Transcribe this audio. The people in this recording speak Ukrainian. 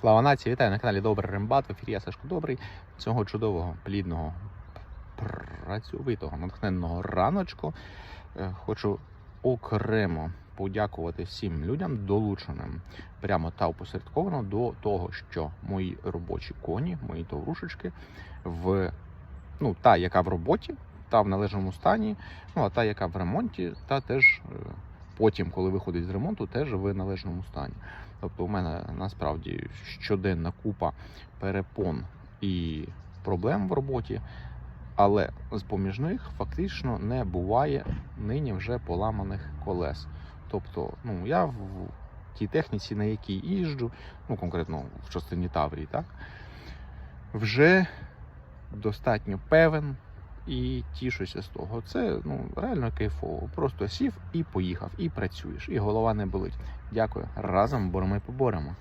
Слава нації, вітаю на каналі Добрий Рембат. В ефірі я Сашко Добрий. Цього чудового, плідного, працьовитого, натхненного раночку. е, Хочу окремо подякувати всім людям, долученим прямо та опосередковано до того, що мої робочі коні, мої товрушечки, в ну, та, яка в роботі, та в належному стані, ну а та, яка в ремонті, та теж е, потім, коли виходить з ремонту, теж в належному стані. Тобто, у мене насправді щоденна купа перепон і проблем в роботі, але з поміж них фактично не буває нині вже поламаних колес. Тобто, ну я в тій техніці, на якій їжджу, ну конкретно в частині Таврії, так вже достатньо певен і тішуся з того. Це ну реально кайфово. Просто сів і поїхав, і працюєш, і голова не болить. Дякую. Разом боремо і поборемо.